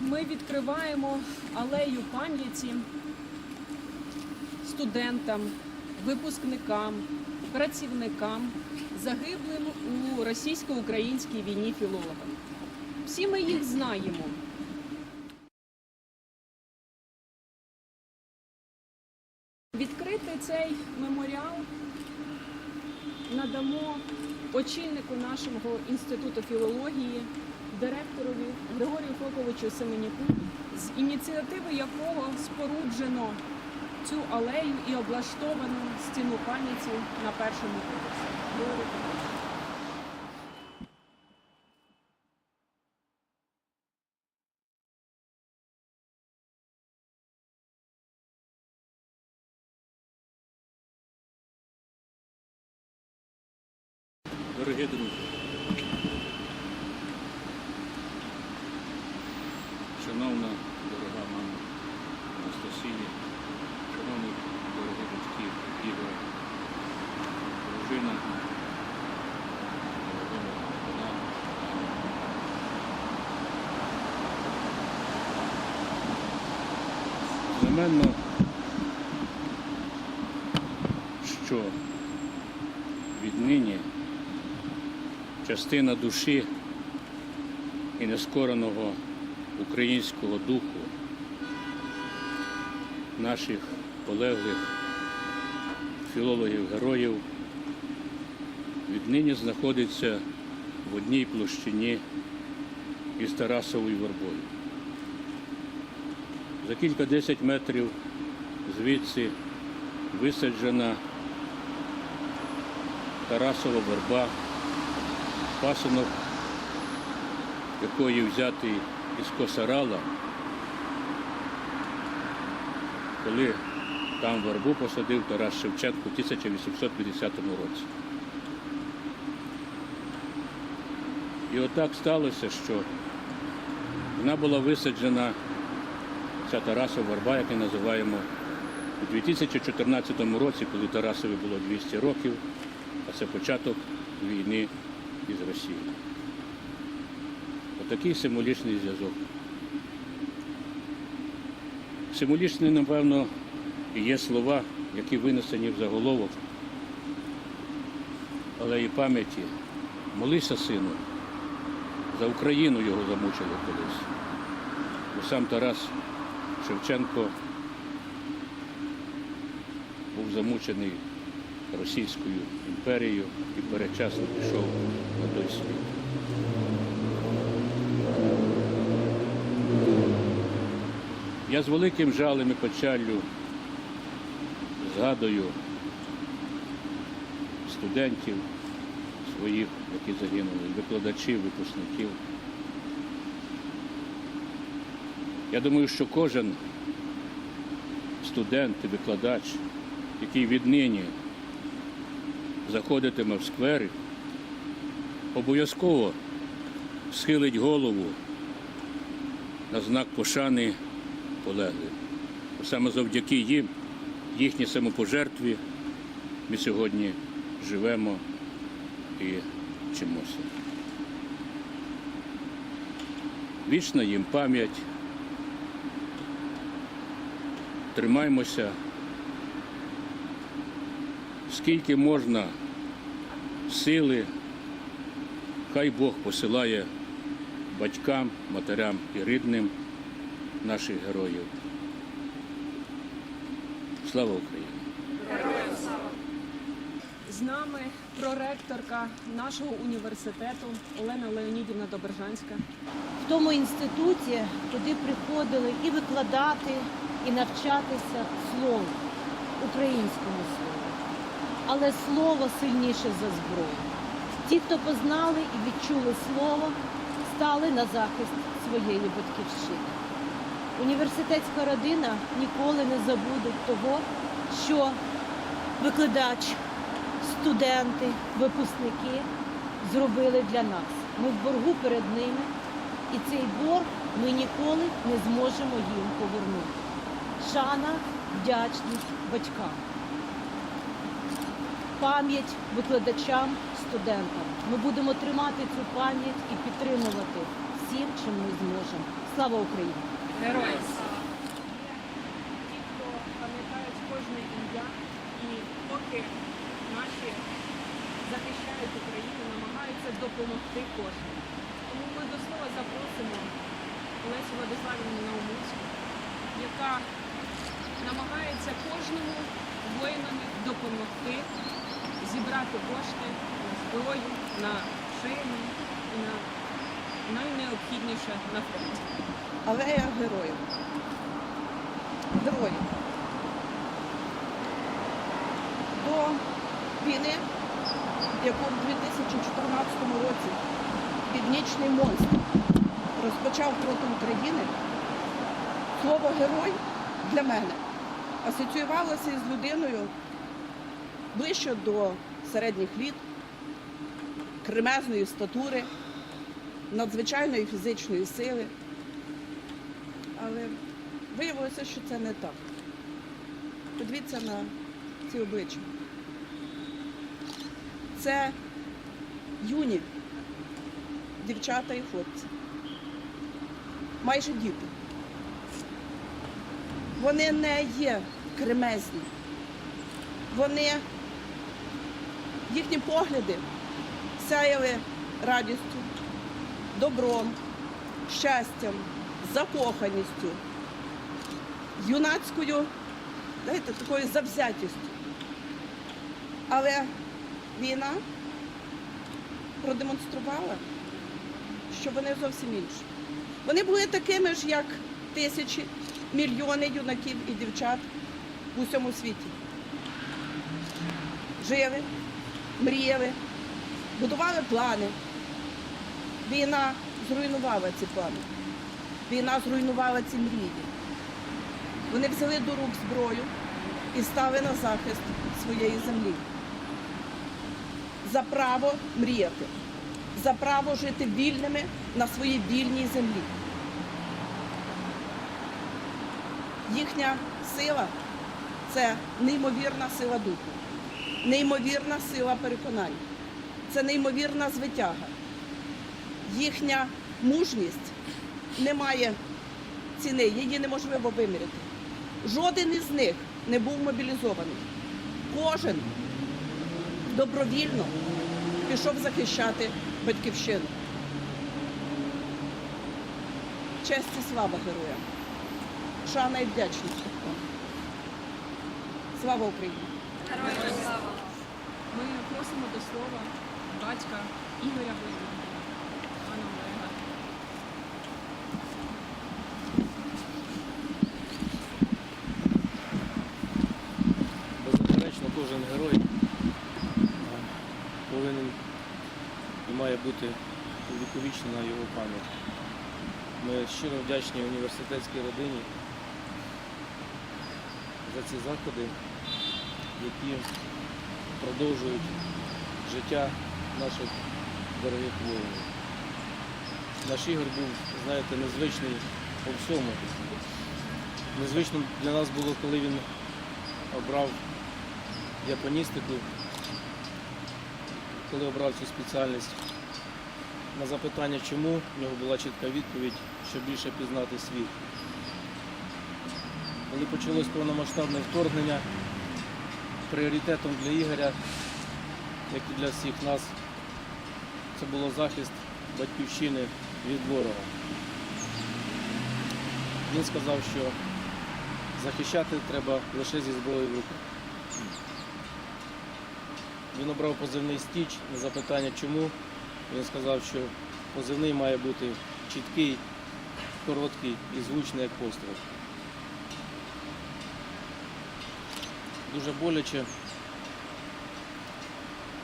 ми відкриваємо алею пам'яті студентам, випускникам, працівникам, загиблим у російсько-українській війні філологам. Всі ми їх знаємо. Відкрити цей меморіал надамо очільнику нашого інституту філології, директорові Григорію Фоковичу Семеняку, з ініціативи якого споруджено цю алею і облаштовано стіну пам'яті на першому поверсі. Дорогі друзі, шановна дорога мама Анастасія, шановні дорогі батьки Ігор, дружина, Володимира Богдана, Знаменно, що віднині частина душі і нескореного українського духу наших полеглих філологів-героїв віднині знаходиться в одній площині із Тарасовою вербою. За кілька десять метрів звідси висаджена Тарасова верба пасинок, якої взятий із Косарала, коли там вербу посадив Тарас Шевченко у 1850 році. І отак сталося, що вона була висаджена, ця Тарасова верба, як ми називаємо, у 2014 році, коли Тарасові було 200 років, а це початок війни із Росією. Отакий символічний зв'язок. Символічні, напевно, є слова, які винесені в заголовок, але і пам'яті. Молися, сину, за Україну його замучили колись. Бо сам Тарас Шевченко був замучений Російською імперією і передчасно пішов на той світ. Я з великим жалем і печаллю згадую студентів своїх, які загинули, викладачів, випускників. Я думаю, що кожен студент і викладач, який віднині заходитиме в сквери, обов'язково схилить голову на знак пошани полеглих. Саме завдяки їм, їхній самопожертві, ми сьогодні живемо і вчимося. Вічна їм пам'ять. Тримаймося скільки можна сили, хай Бог посилає батькам, матерям і рідним наших героїв. Слава Україні! З нами проректорка нашого університету Олена Леонідівна Добержанська. В тому інституті туди приходили і викладати, і навчатися слову, українському слову. Але слово сильніше за зброю. Ті, хто познали і відчули слово, стали на захист своєї батьківщини. Університетська родина ніколи не забуде того, що викладач, студенти, випускники зробили для нас. Ми в боргу перед ними, і цей борг ми ніколи не зможемо їм повернути. Шана, вдячність батькам, пам'ять викладачам, студентам. Ми будемо тримати цю пам'ять і підтримувати всім, чим ми зможемо. Слава Україні! Слава! Ті, хто пам'ятають кожне ім'я, і поки наші захищають Україну, намагаються допомогти кожному. Тому ми до слова запросимо Олесю Владиславівну Наумовську, яка намагається кожному воїнові допомогти зібрати кошти на зброю, на шину і на найнеобхідніше на фронті. Алея героїв. Героїв. До війни, яку в 2014 році піднічний монстр розпочав проти України, слово герой для мене асоціювалося із людиною ближче до середніх літ, кремезної статури, надзвичайної фізичної сили. Але виявилося, що це не так. Подивіться на ці обличчя. Це юні дівчата і хлопці. Майже діти. Вони не є кремезні. Вони, їхні погляди сяяли радістю, добром, щастям, закоханістю, юнацькою, знаєте, такою завзятістю. Але війна продемонструвала, що вони зовсім інші. Вони були такими ж, як тисячі, мільйони юнаків і дівчат в усьому світі. Жили, мріяли, будували плани. Війна зруйнувала ці плани. Війна зруйнувала ці мрії. Вони взяли до рук зброю і стали на захист своєї землі. За право мріяти, за право жити вільними на своїй вільній землі. Їхня сила це неймовірна сила духу, неймовірна сила переконань, це неймовірна звитяга. Їхня мужність не має ціни, її неможливо виміряти. Жоден із них не був мобілізований. Кожен добровільно пішов захищати батьківщину. Честь і слава героям. Шана і вдячність. Слава Україні! Ми просимо до слова батька Ігоря Воєнного, пана Олега. Беззаперечно, кожен герой е, повинен і має бути увіковічена його пам'ять. Ми щиро вдячні університетській родині за ці заходи, які продовжують життя наших дорогих воїнів. Наш Ігор був, знаєте, незвичний по всьому. Незвично для нас було, коли він обрав японістику, коли обрав цю спеціальність. На запитання чому, в нього була чітка відповідь, щоб більше пізнати світ. Коли почалось повномасштабне вторгнення, пріоритетом для Ігоря, як і для всіх нас, це було захист батьківщини від ворога. Він сказав, що захищати треба лише зі зброєю в руках. Він обрав позивний стіч на запитання чому. Він сказав, що позивний має бути чіткий, короткий і звучний як постріл. Дуже боляче.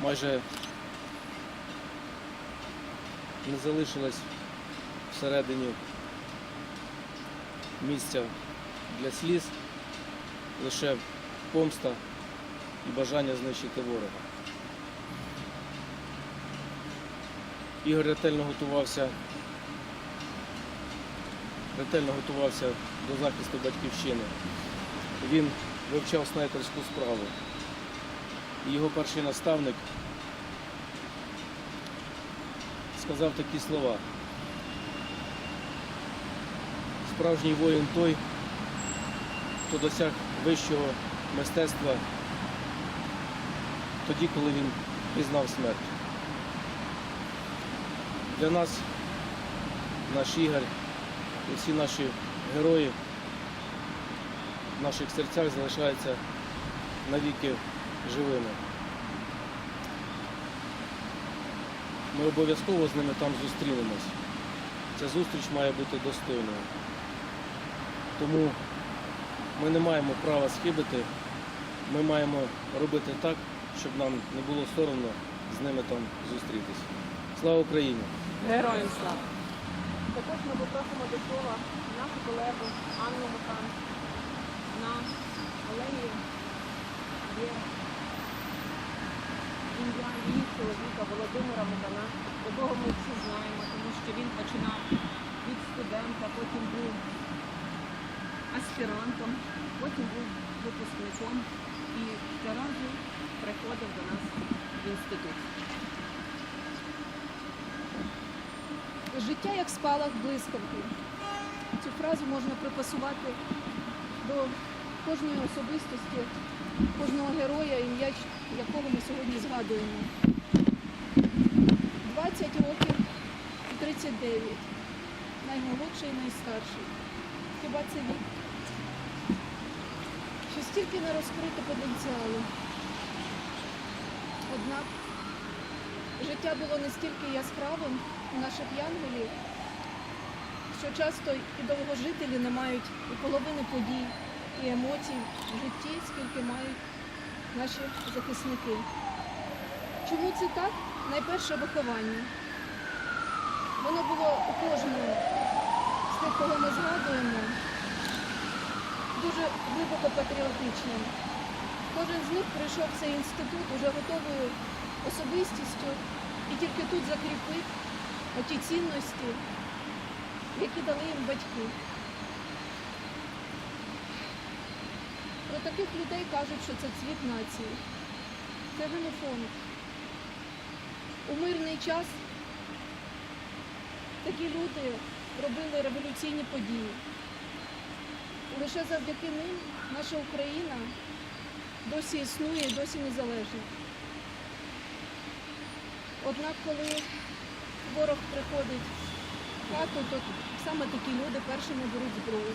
Майже не залишилось всередині місця для сліз, лише помста і бажання знищити ворога. Ігор ретельно готувався, ретельно готувався до захисту батьківщини. Він вивчав снайперську справу. Його перший наставник сказав такі слова. Справжній воїн той, хто досяг вищого мистецтва тоді, коли він пізнав смерть. Для нас наш Ігор і всі наші герої в наших серцях залишаються навіки живими. Ми обов'язково з ними там зустрінемось. Ця зустріч має бути достойною. Тому ми не маємо права схибити, ми маємо робити так, щоб нам не було соромно з ними там зустрітися. Слава Україні! Героям слава! Також ми попросимо до слова нашу колегу Анну Мукан. На алеї є ім'я її чоловіка Володимира Мукана, якого ми всі знаємо, тому що він починав від студента, потім був аспірантом, потім був випускником і щоразу приходив до нас в інститут. Життя як спалах блискавки. Цю фразу можна припасувати до кожної особистості, кожного героя, ім'я якого ми сьогодні згадуємо. 20 років і 39. Наймолодший і найстарший. Хіба це вік? Що стільки не розкрито потенціалу. Однак життя було настільки яскравим наших янголів, що часто і довгожителі не мають і половини подій, і емоцій в житті, скільки мають наші захисники. Чому це так? Найперше виховання. Воно було у кожного з тих, кого ми згадуємо, дуже глибоко патріотичним. Кожен з них прийшов в цей інститут уже готовою особистістю і тільки тут закріпив оті цінності, які дали їм батьки. Про таких людей кажуть, що це цвіт нації. Це генофонд. У мирний час такі люди робили революційні події. Лише завдяки ним наша Україна досі існує і досі незалежна. Однак, коли ворог приходить в хату, то саме такі люди першими беруть зброю.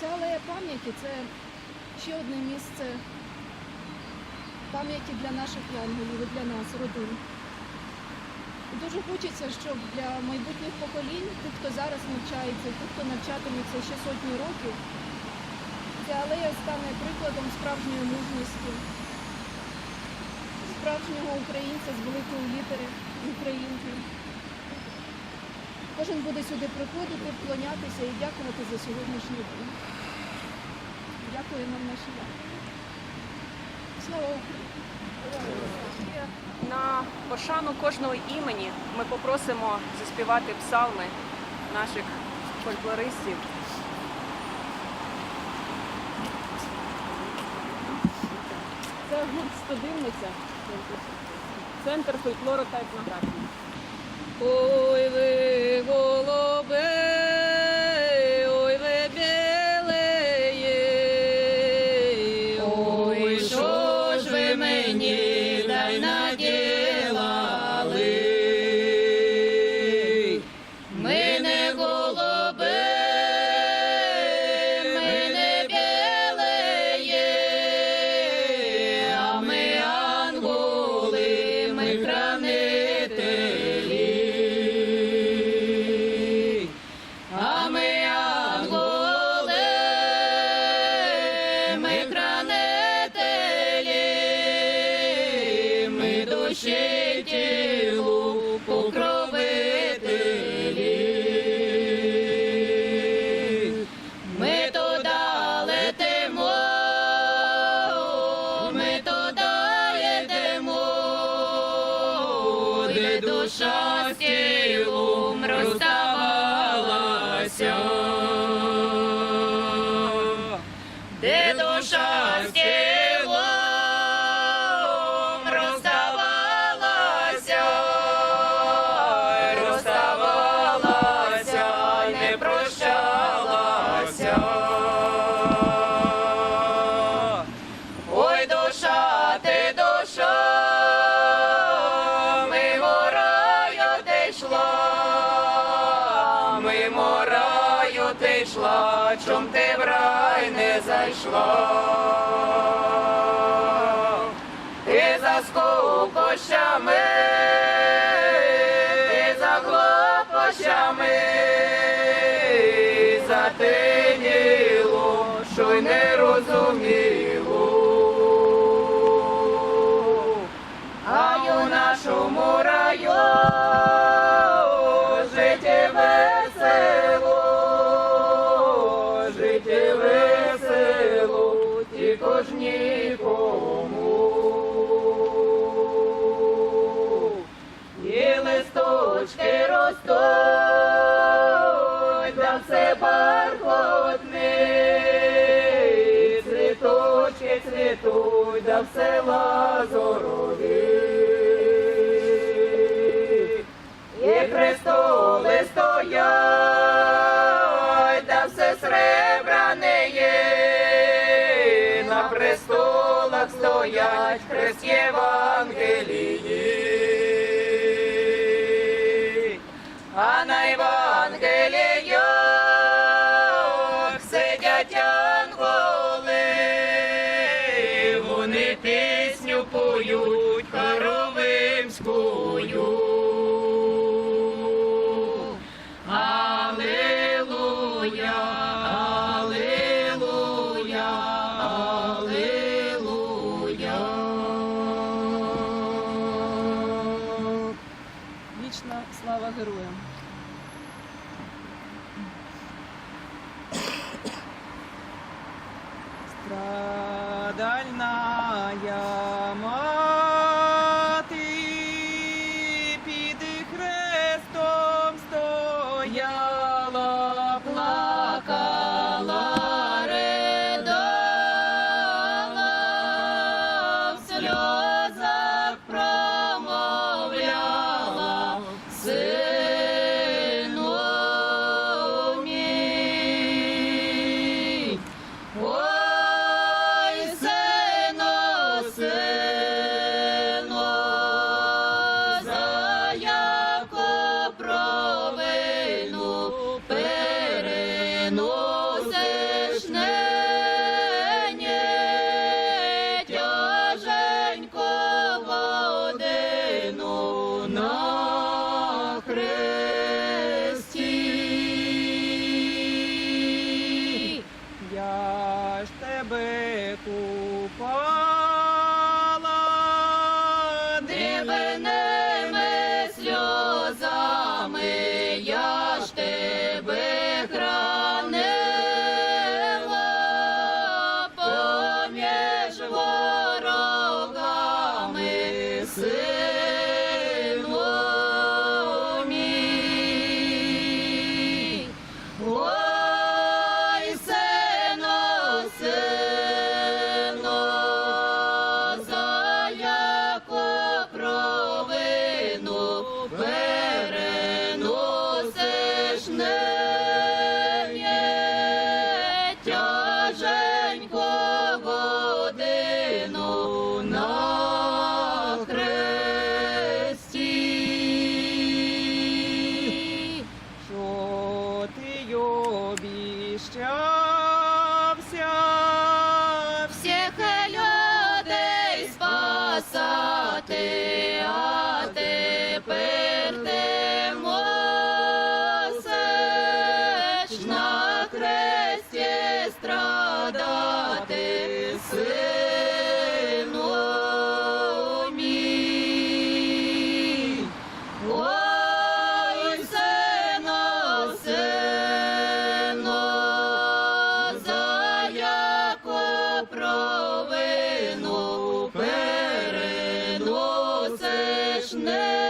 Ця алея пам'яті це ще одне місце пам'яті для наших янголів і для нас, родин. Дуже хочеться, щоб для майбутніх поколінь, тих, хто зараз навчається, тих, хто навчатиметься ще сотні років, ця алея стане прикладом справжньої мужності, справжнього українця з великої літери українки. Кожен буде сюди приходити, вклонятися і дякувати за сьогоднішній день. Дякую нам наші. Слава Україні! На пошану кожного імені ми попросимо заспівати псалми наших фольклористів. Це гурт студивниця, центр фольклору та етнографії. Ой ви душі тілу. чом ти в рай не зайшла, ти за скупощами, ти за глупощами, за тиніло, що й не розуміло, а у нашому раю життя весело. тож нікому. І листочки ростуть, да все бархотне, цвіточки цвітуть, да все лазору. стоять хрест Євангелії. А найва дальная. Krishna.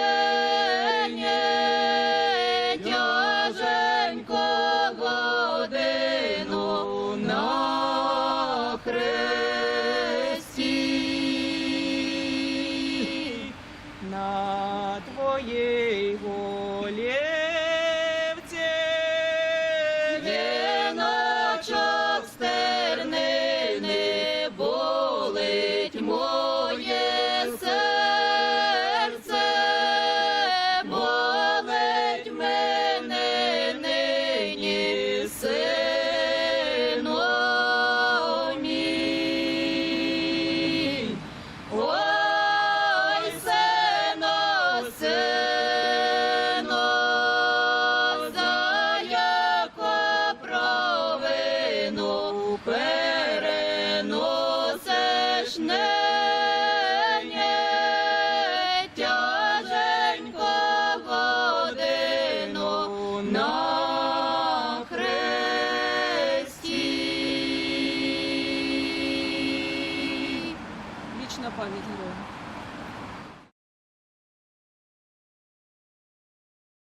Вічна пам'ять героям.